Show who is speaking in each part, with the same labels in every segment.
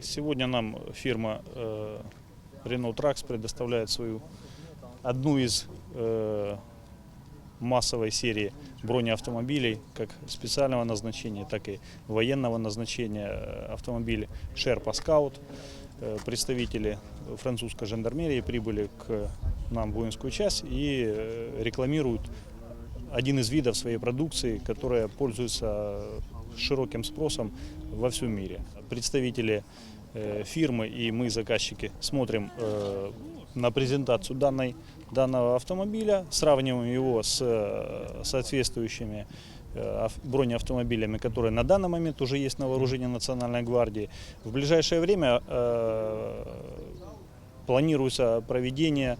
Speaker 1: Сегодня нам фирма э, Renault Trax предоставляет свою одну из э, массовой серии бронеавтомобилей, как специального назначения, так и военного назначения э, Sherpa Scout. Э, Представители французской жандармерии прибыли к нам в воинскую часть и э, рекламируют один из видов своей продукции, которая пользуется широким спросом во всем мире. Представители э, фирмы и мы, заказчики, смотрим э, на презентацию данной, данного автомобиля, сравниваем его с э, соответствующими ав- бронеавтомобилями, которые на данный момент уже есть на вооружении Национальной гвардии. В ближайшее время планируется проведение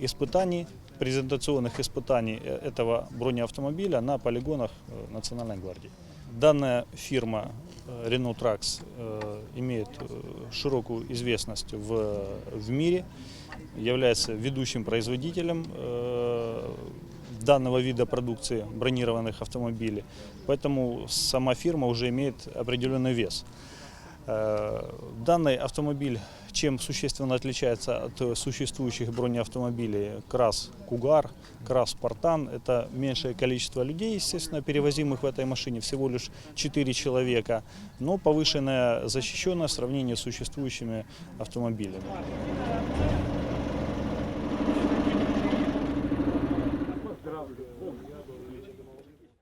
Speaker 1: испытаний, презентационных испытаний этого бронеавтомобиля на полигонах Национальной гвардии. Данная фирма э, Renault Trax э, имеет э, широкую известность в, в мире, является ведущим производителем данного вида продукции бронированных автомобилей, поэтому сама фирма уже имеет определенный вес. Данный автомобиль чем существенно отличается от э, существующих бронеавтомобилей КРАС Кугар, КРАС Спартан. Это меньшее количество людей, естественно, перевозимых в этой машине, всего лишь 4 человека, но повышенная защищенность в сравнении с существующими автомобилями.